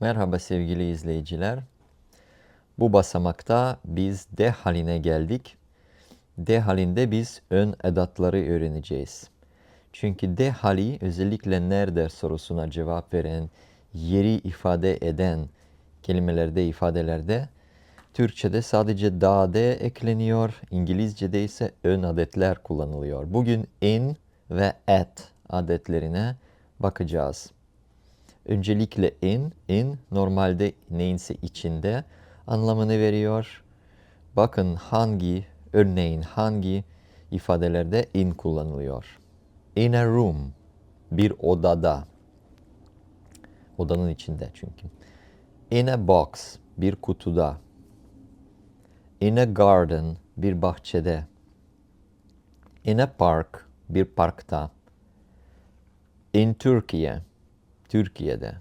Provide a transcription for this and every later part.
Merhaba sevgili izleyiciler. Bu basamakta biz de haline geldik. De halinde biz ön edatları öğreneceğiz. Çünkü de hali özellikle nerede sorusuna cevap veren, yeri ifade eden kelimelerde, ifadelerde Türkçe'de sadece da de ekleniyor, İngilizce'de ise ön adetler kullanılıyor. Bugün in ve at adetlerine bakacağız. Öncelikle in, in normalde neyinse içinde anlamını veriyor. Bakın hangi, örneğin hangi ifadelerde in kullanılıyor. In a room, bir odada. Odanın içinde çünkü. In a box, bir kutuda. In a garden, bir bahçede. In a park, bir parkta. In Türkiye, Türkiye'de.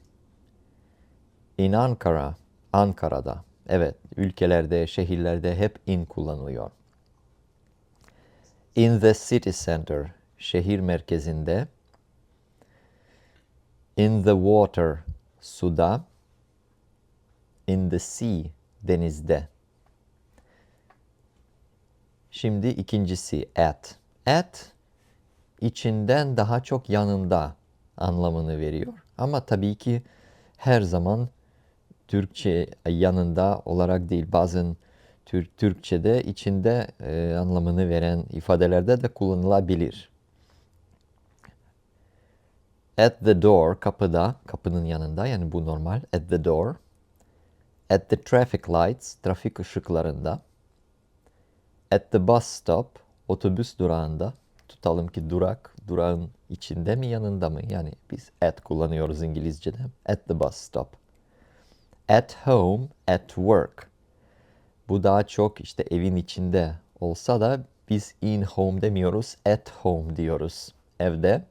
In Ankara, Ankara'da. Evet, ülkelerde, şehirlerde hep in kullanılıyor. In the city center, şehir merkezinde. In the water, suda. In the sea, denizde. Şimdi ikincisi at. At içinden daha çok yanında anlamını veriyor. Ama tabii ki her zaman Türkçe yanında olarak değil. Bazen Türk Türkçe'de içinde e, anlamını veren ifadelerde de kullanılabilir. At the door kapıda, kapının yanında yani bu normal. At the door. At the traffic lights, trafik ışıklarında. At the bus stop, otobüs durağında. Tutalım ki durak, durağın içinde mi yanında mı? Yani biz at kullanıyoruz İngilizce'de. At the bus stop. At home, at work. Bu daha çok işte evin içinde olsa da biz in home demiyoruz, at home diyoruz. Evde,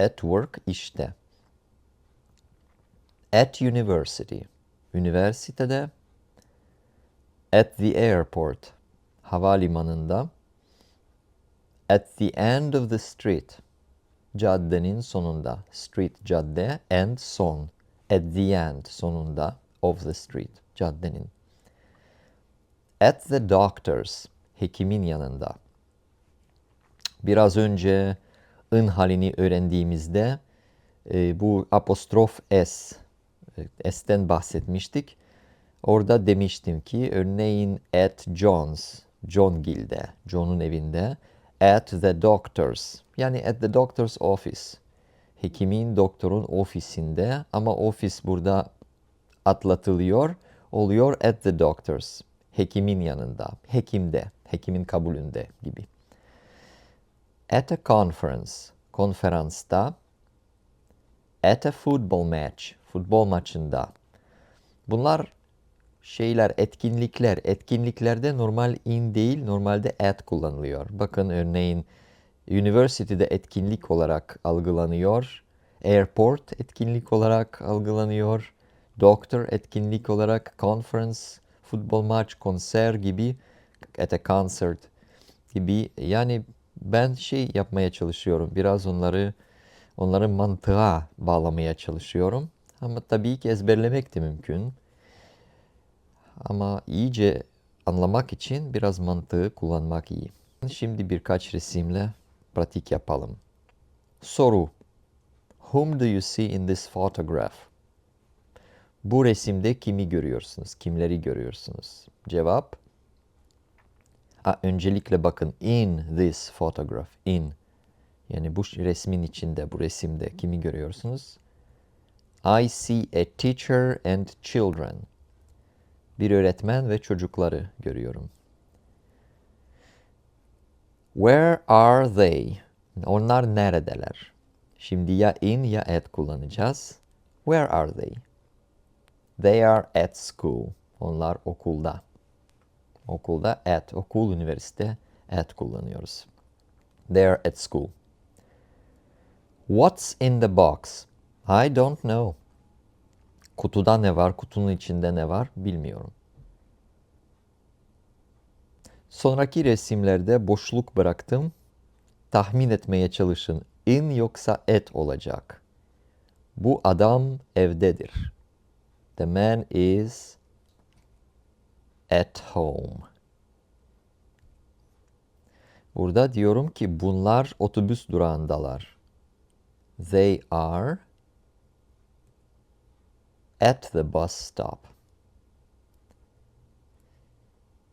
at work işte. At university, üniversitede. At the airport, havalimanında. At the end of the street, caddenin sonunda. Street cadde, end son. At the end sonunda of the street, caddenin. At the doctor's, hekimin yanında. Biraz önce ın halini öğrendiğimizde e, bu apostrof s, e, s'ten bahsetmiştik. Orada demiştim ki örneğin at John's, John Gil'de, John'un evinde. At the doctor's, yani at the doctor's office. Hekimin, doktorun ofisinde ama ofis burada atlatılıyor, oluyor at the doctor's. Hekimin yanında, hekimde, hekimin kabulünde gibi. At a conference, konferansta. At a football match, futbol maçında. Bunlar şeyler, etkinlikler. Etkinliklerde normal in değil, normalde at kullanılıyor. Bakın örneğin University'de etkinlik olarak algılanıyor. Airport etkinlik olarak algılanıyor. Doctor etkinlik olarak conference, futbol maç, konser gibi at a concert gibi. Yani ben şey yapmaya çalışıyorum. Biraz onları onların mantığa bağlamaya çalışıyorum. Ama tabii ki ezberlemek de mümkün. Ama iyice anlamak için biraz mantığı kullanmak iyi. Şimdi birkaç resimle pratik yapalım. Soru. Whom do you see in this photograph? Bu resimde kimi görüyorsunuz? Kimleri görüyorsunuz? Cevap. A, öncelikle bakın in this photograph. In. Yani bu resmin içinde, bu resimde kimi görüyorsunuz? I see a teacher and children. Bir öğretmen ve çocukları görüyorum. Where are they? Onlar neredeler? Şimdi ya in ya at kullanacağız. Where are they? They are at school. Onlar okulda. Okulda at, okul, üniversite at kullanıyoruz. They are at school. What's in the box? I don't know. Kutuda ne var, kutunun içinde ne var bilmiyorum. Sonraki resimlerde boşluk bıraktım. Tahmin etmeye çalışın. In yoksa et olacak. Bu adam evdedir. The man is at home. Burada diyorum ki bunlar otobüs durağındalar. They are at the bus stop.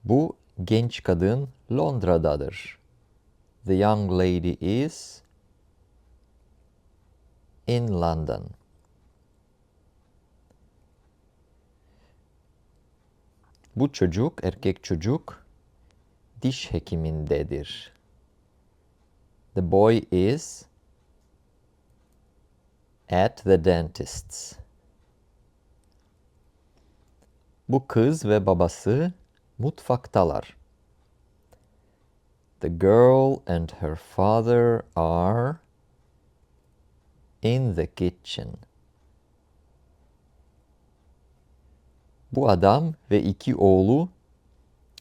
Bu genç kadın Londra'dadır. The young lady is in London. Bu çocuk, erkek çocuk diş hekimindedir. The boy is at the dentist's. Bu kız ve babası mutfaktalar. The girl and her father are in the kitchen. Bu adam ve iki oğlu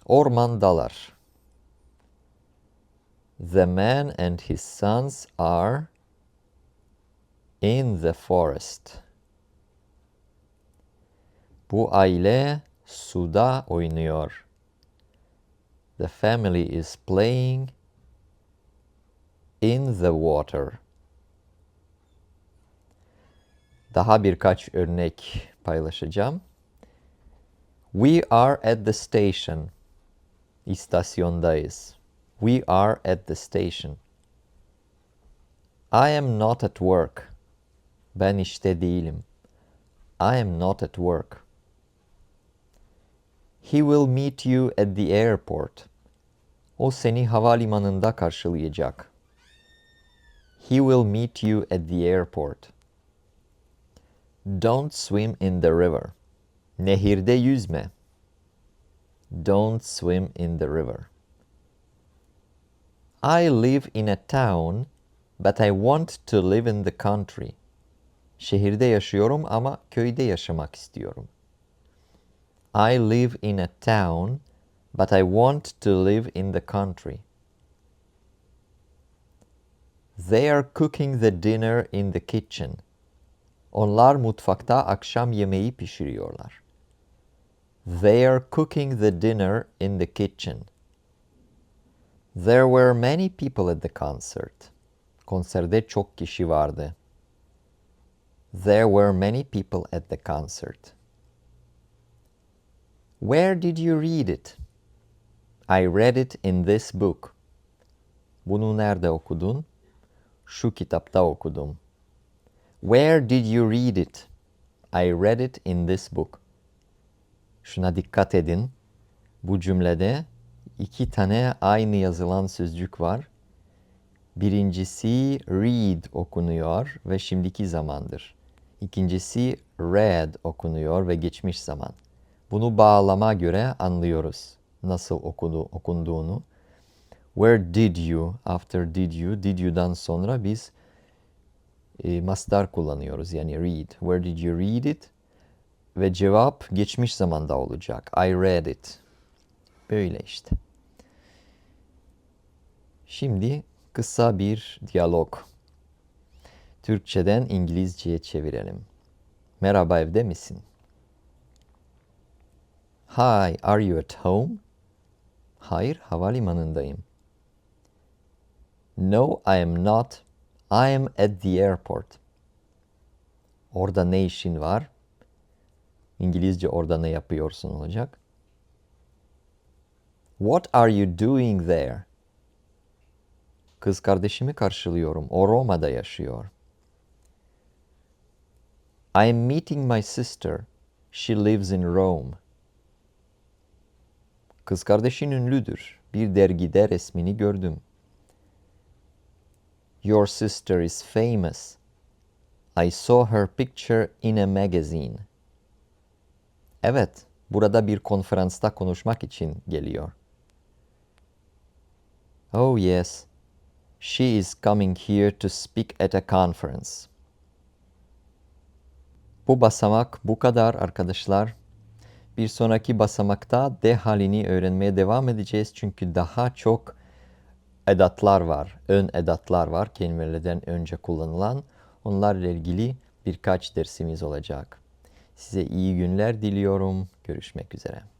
ormandalar. The man and his sons are in the forest. Bu aile suda oynuyor. The family is playing in the water. Daha birkaç örnek paylaşacağım. We are at the station. İstasyondayız. We are at the station. I am not at work. Ben işte değilim. I am not at work. He will meet you at the airport. O seni havalimanında karşılayacak. He will meet you at the airport. Don't swim in the river. Nehirde yüzme. Don't swim in the river. I live in a town, but I want to live in the country. Şehirde yaşıyorum ama köyde yaşamak istiyorum. I live in a town, but I want to live in the country. They are cooking the dinner in the kitchen. Onlar mutfakta akşam yemeği pişiriyorlar. They are cooking the dinner in the kitchen. There were many people at the concert. Konserde çok kişi vardı. There were many people at the concert. Where did you read it? I read it in this book. Bunu nerede okudun? Şu kitapta okudum. Where did you read it? I read it in this book. Şuna dikkat edin. Bu cümlede iki tane aynı yazılan sözcük var. Birincisi read okunuyor ve şimdiki zamandır. İkincisi read okunuyor ve geçmiş zaman. Bunu bağlama göre anlıyoruz nasıl okudu, okunduğunu. Where did you, after did you, did you'dan sonra biz e, mastar kullanıyoruz yani read. Where did you read it? Ve cevap geçmiş zamanda olacak. I read it. Böyle işte. Şimdi kısa bir diyalog. Türkçeden İngilizceye çevirelim. Merhaba evde misin? Hi, are you at home? Hayır, havalimanındayım. No, I am not. I am at the airport. Orada ne işin var? İngilizce orada ne yapıyorsun olacak. What are you doing there? Kız kardeşimi karşılıyorum. O Roma'da yaşıyor. I am meeting my sister. She lives in Rome. Kız kardeşin ünlüdür. Bir dergide resmini gördüm. Your sister is famous. I saw her picture in a magazine. Evet, burada bir konferansta konuşmak için geliyor. Oh yes, she is coming here to speak at a conference. Bu basamak bu kadar arkadaşlar. Bir sonraki basamakta de halini öğrenmeye devam edeceğiz çünkü daha çok edatlar var, ön edatlar var kelimelerden önce kullanılan. Onlarla ilgili birkaç dersimiz olacak. Size iyi günler diliyorum. Görüşmek üzere.